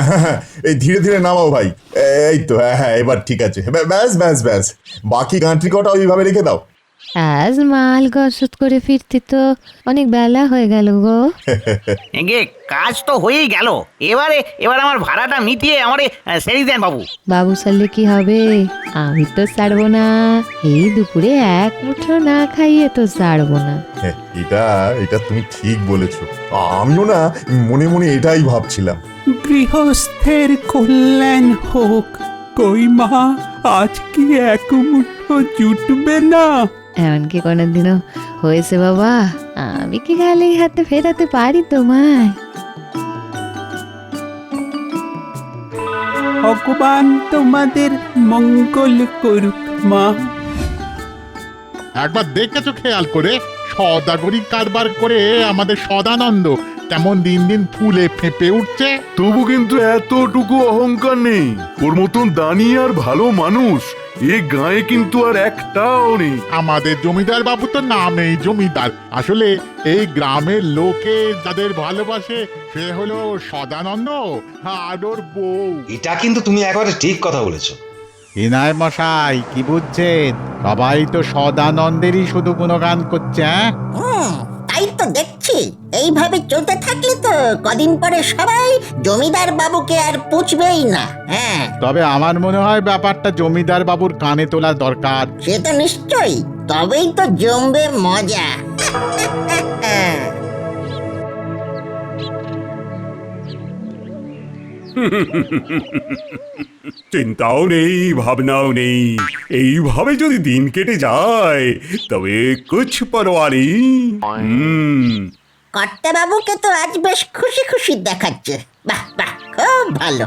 এই ধীরে ধীরে নামাও ভাই। এই তো হ্যাঁ হ্যাঁ এবার ঠিক আছে। ব্যা- ব্যাস ব্যাস ব্যাস। বাকি গান্ট্রিকটা কটা ওইভাবে রেখে দাও? আজ মাল গসত করে ফিরতে তো অনেক বেলা হয়ে গেল গো। এগে কাজ তো হয়েই গেল। এবারে এবার আমার ভাড়াটা মিটিয়ে আমারে আহ, ছেড়ে দেন বাবু। বাবু সারলে কি হবে? আমি তো ছাড়বো না। এই দুপুরে এক মুঠো না খাইয়ে তো ছাড়বো না। হ্যাঁ, এটা এটা তুমি ঠিক বলেছ। আমিও না মনে মনে এটাই ভাবছিলাম। গৃহস্থের কল্যাণ হোক। কই মা আজ কি এক মুঠো জুটবে না? এমনকি কোনোদিনও হয়েছে বাবা আমি কি খালি হাতে ফেরাতে পারি তোমায়? ভগবান তোমাদের মঙ্গল করুক মা। একবার দেখেছ খেয়াল করে? সদাগরি কারবার করে আমাদের সদানন্দ কেমন দিন দিন ফুলে ফেঁপে উঠছে। তবু কিন্তু এতটুকু অহংকার নেই। ওর মতন দানি আর ভালো মানুষ এ গায়ে কিন্তু আর একটাও নেই। আমাদের জমিদার বাবু তো নামেই জমিদার। আসলে এই গ্রামের লোকে যাদের ভালোবাসে সে হলো সদানন্দ আর ওর বউ। এটা কিন্তু তুমি একেবারে ঠিক কথা বলেছ। বিনায় মশাই কি বুঝছেন? সবাই তো সদানন্দেরই শুধু গুণগান করছে হ্যাঁ? তাই তো দেখছি এইভাবে চলতে থাকলে তো কদিন পরে সবাই জমিদার বাবুকে আর পুছবেই না হ্যাঁ। তবে আমার মনে হয় ব্যাপারটা জমিদার বাবুর কানে তোলা দরকার। সে তো নিশ্চয়ই তবেই তো জমবে মজা। চিন্তাও নেই ভাবনাও নেই। এইভাবে যদি দিন কেটে যায় তবে কুছ পরোয়া নেই। হুম। কর্তা বাবুকে তো আজ বেশ খুশি খুশি দেখাচ্ছে। বাহ বাহ খুব ভালো।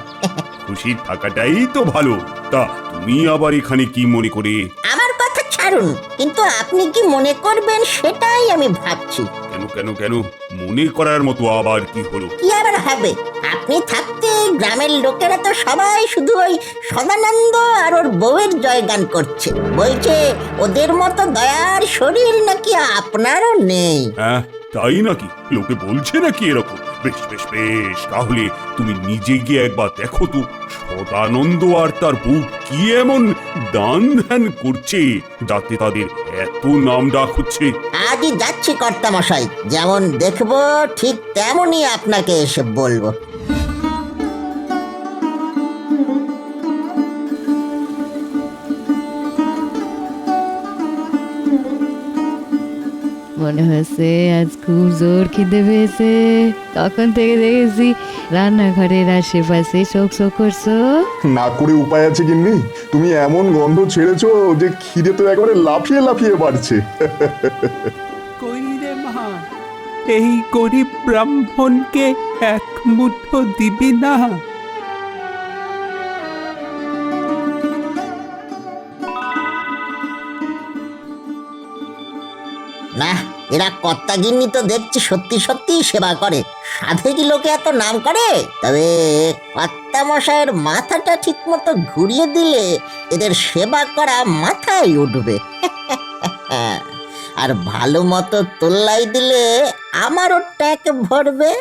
খুশি থাকাটাই তো ভালো। তা তুমি আবার এখানে কি মনে করে? আমার কথা ছাড়ুন কিন্তু আপনি কি মনে করবেন সেটাই আমি ভাবছি। কেন কেন কেন? মনে করার মতো আবার কি হলো? কি আবার হবে? আপনি থাকতে গ্রামের লোকেরা তো সবাই শুধু ওই সদানন্দ আর ওর বউয়ের জয়গান করছে। বলছে ওদের মতো দয়ার শরীর নাকি আপনারও নেই? হ্যাঁ তাই নাকি? লোকে বলছে নাকি এরকম? বেশ বেশ বেশ, তাহলে তুমি নিজে গিয়ে একবার দেখো তো, সদানন্দ আর তার বউ কি এমন দান ধ্যান করছে, যাতে তাদের এত নাম ডাক হচ্ছে। আজই যাচ্ছি কর্তামশাই, যেমন দেখব ঠিক তেমনই আপনাকে এসে বলব। মনে হয়েছে আজ খুব জোর খিদে পেয়েছে। তখন থেকে দেখেছি রান্নাঘরের আশেপাশে শোক শোক করছ। না করে উপায় আছে কিন্নি তুমি এমন গন্ধ ছেড়েছো যে খিদে তো একেবারে লাফিয়ে লাফিয়ে বাড়ছে। কই রে মা এই গরিব ব্রাহ্মণকে এক মুঠো দিবি না? না এরা কর্তাগিন্নি তো দেখছি সত্যি সত্যি সেবা করে। সাধে কি লোকে এত নাম করে? তবে কর্তামশাইয়ের মাথাটা ঠিক মতো ঘুরিয়ে দিলে এদের সেবা করা মাথায় উঠবে। আর ভালো মতো তোল্লাই দিলে আমারও ট্যাক ভরবে।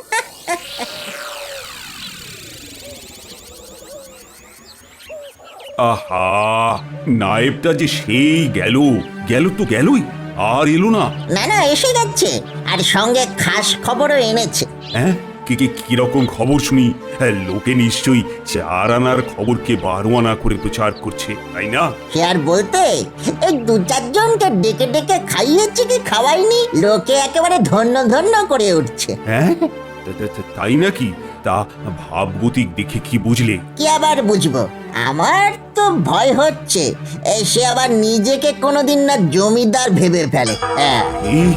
আহা, নায়েবটা যে সেই গেল। গেল তো গেলই। আর এলো না? না না এসে যাচ্ছে। আর সঙ্গে খাস খবরও এনেছে। হ্যাঁ? কি কে কীরকম খবর শুনি? হ্যাঁ, লোকে নিশ্চয়ই চার আনার খবরকে বারো আনা করে প্রচার করছে তাই না? সে আর বলতে? এই দু চারজনকে ডেকে ডেকে খাইয়েছি কি খাওয়াইনি? লোকে একেবারে ধন্য ধন্য করে উঠছে। হ্যাঁ? তা- তা- তা- তাই নাকি? তা ভাবগতিক দেখে কি বুঝলে? কি আবার বুঝব? আমার তো ভয় হচ্ছে। এই সে আবার নিজেকে কোনোদিন না জমিদার ভেবে ফেলে। হ্যাঁ। এই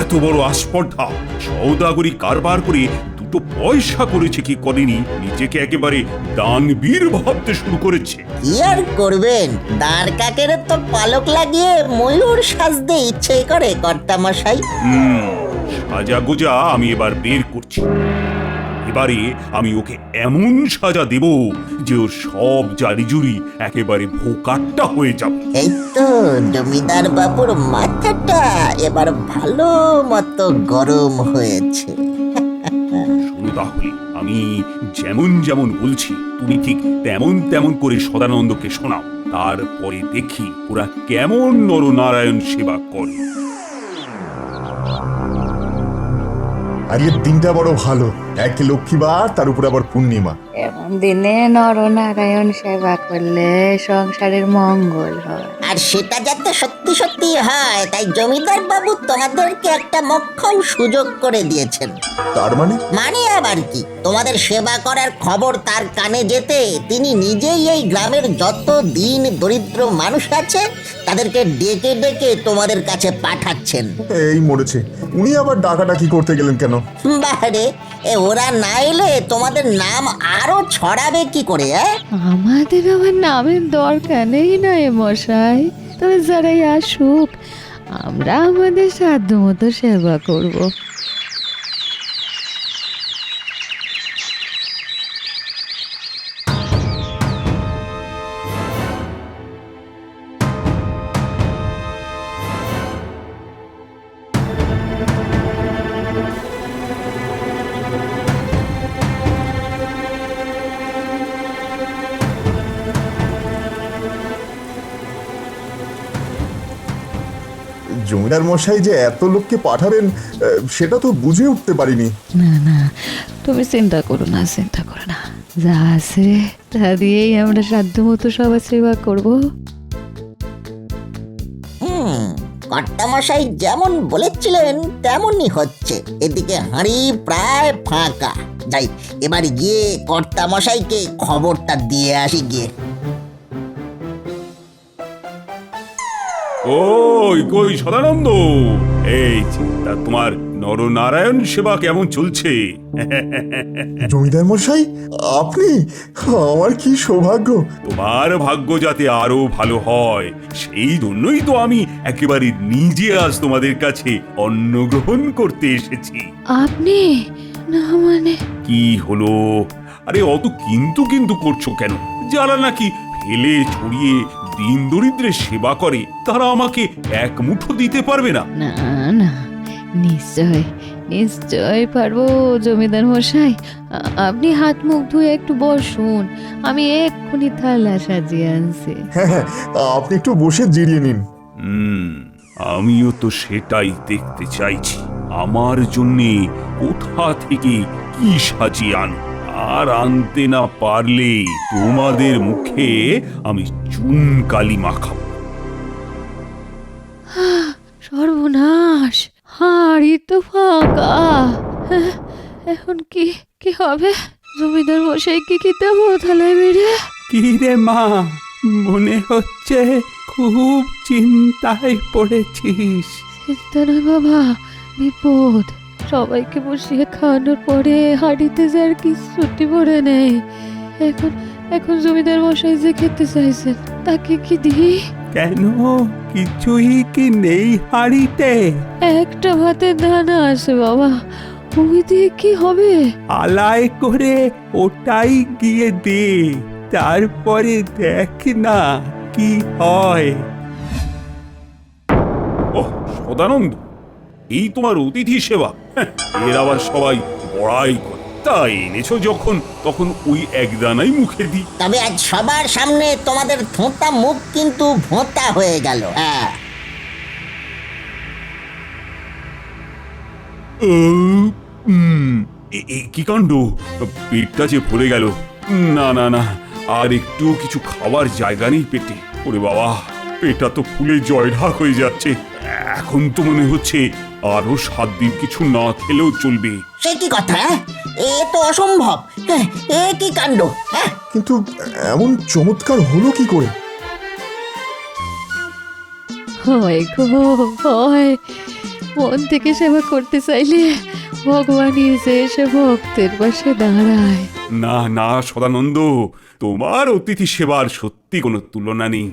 এত বড় আস্পর্ধা। সৌদাগরি কারবার করে দুটো পয়সা করেছে কি করেনি? নিজেকে একেবারে দানবীর ভাবতে শুরু করেছে। কি আর করবেন? দাঁড় কাকের তো পালক লাগিয়ে ময়ূর সাজতে ইচ্ছে করে কর্তামশাই। হুম সাজা গোজা আমি এবার বের করছি। এবারে আমি ওকে এমন সাজা দেব যে ওর সব জারি জুরি একেবারে ভোকাট্টা হয়ে যাবে। এই তো জমিদার বাবুর মাথাটা এবার ভালো মতো গরম হয়েছে। শুনো তাহলে আমি যেমন যেমন বলছি তুমি ঠিক তেমন তেমন করে সদানন্দকে শোনাও। তারপরে দেখি ওরা কেমন নরনারায়ণ সেবা করে। আজকের দিনটা বড় ভালো। এক লক্ষ্মীবার তার উপর আবার পূর্ণিমা। এমন দিনে নরনারায়ণ সেবা করলে সংসারের মঙ্গল হয়। আর সেটা যাতে সত্যি সত্যি সত্যি হয় তাই জমিদার বাবু তোমাদেরকে একটা মক্ষম সুযোগ করে দিয়েছেন। তার মানে? মানে আবার কি? তোমাদের সেবা করার খবর তার কানে যেতে তিনি নিজেই এই গ্রামের যত দিন দরিদ্র মানুষ আছে তাদেরকে ডেকে ডেকে তোমাদের কাছে পাঠাচ্ছেন। এই মরেছে। উনি আবার ডাকাডাকি করতে গেলেন কেন? বাহারে এ ওরা না এলে তোমাদের নাম আরও ছড়াবে কি করে হ্যাঁ আমাদের আবার নামের দরকার নেই না এ মশাই। তবে যারাই আসুক আমরা আমাদের সাধ্য মতো সেবা করব। জমিদার মশাই যে এত লোককে পাঠাবেন সেটা তো বুঝে উঠতে পারিনি। না না তুমি চিন্তা করো না চিন্তা করো না। যা আছে তা দিয়েই আমরা সাধ্য মতো সবার সেবা করব। হুম কর্তামশাই যেমন বলেছিলেন তেমনই হচ্ছে। এদিকে হাঁড়ি প্রায় ফাঁকা। যাই এবার গিয়ে কর্তামশাইকে খবরটা দিয়ে আসি গিয়ে। ওই কই সদানন্দ? এই তা তোমার নরনারায়ণ সেবা কেমন চলছে? জমিদার মশাই আপনি আমার কি সৌভাগ্য? তোমার ভাগ্য যাতে আরও ভালো হয় সেই জন্যই তো আমি একেবারে নিজে আজ তোমাদের কাছে অন্ন গ্রহণ করতে এসেছি। আপনি? না মানে? কি হলো? আরে অত কিন্তু কিন্তু করছ কেন? যারা নাকি ফেলে ছড়িয়ে দিন দরিদ্রের সেবা করে তারা আমাকে এক মুঠো দিতে পারবে না। না না নিশ্চয় নিশ্চয় পারব জমিদার মশাই। আপনি হাত মুখ ধুয়ে একটু বসুন আমি এক্ষুনি থালা সাজিয়ে আনছি। হ্যাঁ হ্যাঁ আপনি একটু বসে জিরিয়ে নিন। হুম আমিও তো সেটাই দেখতে চাইছি। আমার জন্যে কোথা থেকে কি সাজিয়ে আনো আর আনতে না পারলে তোমাদের মুখে আমি চুন কালি মাখাবো। সর্বনাশ হাড়ি তো ফাঁকা। এখন কি কি হবে? জমিদার মশাই কি কি দেবো থালায় বেড়ে? কি রে মা মনে হচ্ছে খুব চিন্তায় পড়েছিস। চিন্তা নয় বাবা বিপদ। সবাইকে বসিয়ে খাওয়ানোর পরে হাঁড়িতে যার কিছুটি পড়ে নেই। এখন এখন জমিদার মশাই যে খেতে চাইছেন তাকে কি দিই? কেন? কিছুই কি নেই হাড়িতে? একটা ভাতের দানা আছে বাবা ওই দিয়ে কি হবে? আলায় করে ওটাই গিয়ে দে তারপরে দেখ না কি হয়। ও সদানন্দ এই তোমার অতিথি সেবা। এর আবার সবাই বড়াই করে। তাই এনেছো যখন তখন ওই একদানাই মুখে দিই। তবে আজ সবার সামনে তোমাদের থোঁতা মুখ কিন্তু ভোঁতা হয়ে গেল হ্যাঁ। উম, উম, এ- এ কি কাণ্ড? পেটটা যে ভরে গেল। না না না আর একটু কিছু খাবার জায়গা নেই পেটে। ওরে বাবা পেটটা তো ফুলে জয়ঢাক হয়ে যাচ্ছে। এখন তো মনে হচ্ছে আরও সাত দিন কিছু না খেলেও চলবে। সে কি কথা হ্যাঁ? এ তো অসম্ভব হ্যাঁ, এ কি কাণ্ড হ্যাঁ? কিন্তু এমন চমৎকার হলো কি করে? হয় গো হয় মন থেকে সেবা করতে চাইলে ভগবান এসে এসে ভক্তের পাশে দাঁড়ায়। না না সদানন্দ তোমার অতিথি সেবার সত্যি কোনো তুলনা নেই।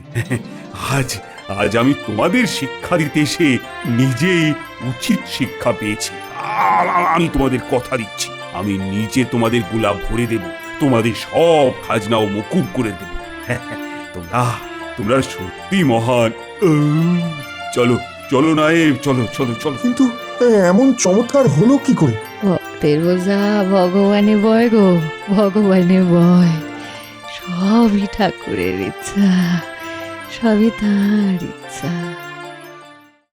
আজ আজ আমি তোমাদের শিক্ষা দিতে এসে নিজেই উচিত শিক্ষা পেয়েছি। আ- আ- আমি তোমাদের কথা দিচ্ছি। আমি নিজে তোমাদের গোলা ভরে দেব। তোমাদের সব খাজনাও মকুব করে দেব। তোমরা তোমরা সত্যি মহান। চলো চলো নায়েব চলো চলো চলো। কিন্তু এমন চমৎকার হলো কি করে? ভক্ত রক্তের বোঝা ভগবানে বয় গো ভগবানে বয় সবই ঠাকুরের ইচ্ছা। সবই তার ইচ্ছা।